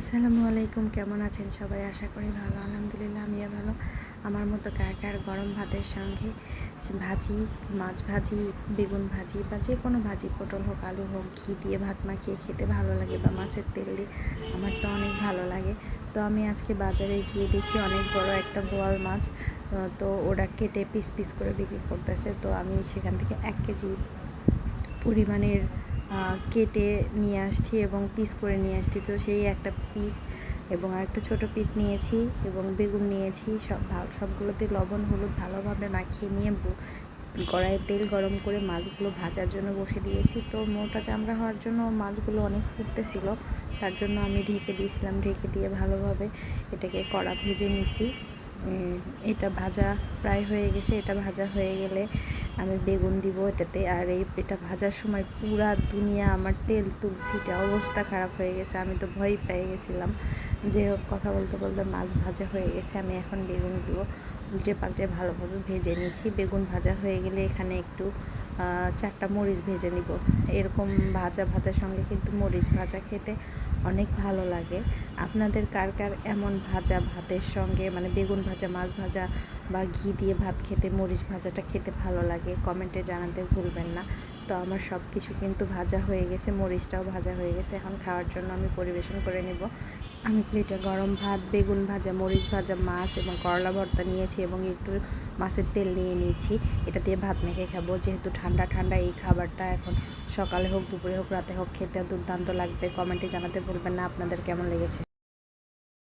আসসালামু আলাইকুম, কেমন আছেন সবাই? আশা করি ভালো, আলহামদুলিল্লাহ আমিও ভালো। আমার মতো কার কার গরম ভাতের সঙ্গে ভাজি, মাছ ভাজি, বেগুন ভাজি বা যে কোনো ভাজি, পটল হোক, আলু হোক, ঘি দিয়ে ভাত মাখিয়ে খেতে ভালো লাগে বা মাছের তেল দিয়ে, আমার তো অনেক ভালো লাগে। তো আমি আজকে বাজারে গিয়ে দেখি অনেক বড় একটা বোয়াল মাছ তো ওরা কেটে পিস পিস করে বিক্রি করতেছে। তো আমি সেখান থেকে এক কেজি পরিমাণের কেটে নিয়ে আসছি এবং পিস করে নিয়ে আসছি। তো সেই একটা পিস এবং আরেকটা ছোট পিস নিয়েছি এবং বেগুন নিয়েছি। সব সবগুলোতে লবণ, হলুদ ভালোভাবে মাখিয়ে নিয়ে কড়াইয়ে তেল গরম করে মাছগুলো ভাজার জন্য বসে দিয়েছি। তো মোটা চামড়া হওয়ার জন্য মাছগুলো অনেক ফুটতেছিল। তার জন্য আমি ঢেকে দিয়েছিলাম। ঢেকে দিয়ে ভালোভাবে এটাকে কড়া ভেজে নিছি। এটা ভাজা প্রায় হয়ে গেছে, এটা ভাজা হয়ে গেলে আমি বেগুন দিব এটাতে। আর এই এটা ভাজার সময় পুরা দুনিয়া আমার তেল তুলসিটা অবস্থা খারাপ হয়ে গেছে। আমি তো ভয় পেয়ে গেছিলাম। যে কথা বলতে বলতে মাছ ভাজা হয়ে গেছে, আমি এখন বেগুন বেগুনগুলো উল্টে পাল্টে ভালোভাবে ভেজে নিয়েছি বেগুন ভাজা হয়ে গেলে এখানে একটু চারটা মরিচ ভেজে নিব। এরকম ভাজা ভাতের সঙ্গে কিন্তু মরিচ ভাজা খেতে অনেক ভালো লাগে। আপনাদের কার কার এমন ভাজা ভাতের সঙ্গে মানে বেগুন ভাজা, মাছ ভাজা বা ঘি দিয়ে ভাত খেতে, মরিচ ভাজাটা খেতে ভালো লাগে? কমেন্টে জানাতে ভুলবেন না। তো আমার সব কিছু কিন্তু ভাজা হয়ে গেছে, মরিচটাও ভাজা হয়ে গেছে। এখন খাওয়ার জন্য আমি পরিবেশন করে নেব। আমি প্লেটে গরম ভাত, বেগুন ভাজা, মরিচ ভাজা, মাছ এবং করলা ভর্তা নিয়েছি এবং একটু মাছের তেল নিয়ে নিয়েছি। এটা দিয়ে ভাত মেখে খাব। যেহেতু ঠান্ডা ঠান্ডা এই খাবারটা এখন সকালে হোক, দুপুরে হোক, রাতে হোক, খেতে দুর্দান্ত লাগবে। কমেন্টে জানাতে ভুলবেন না। আপনাদের কেমন লেগেছে?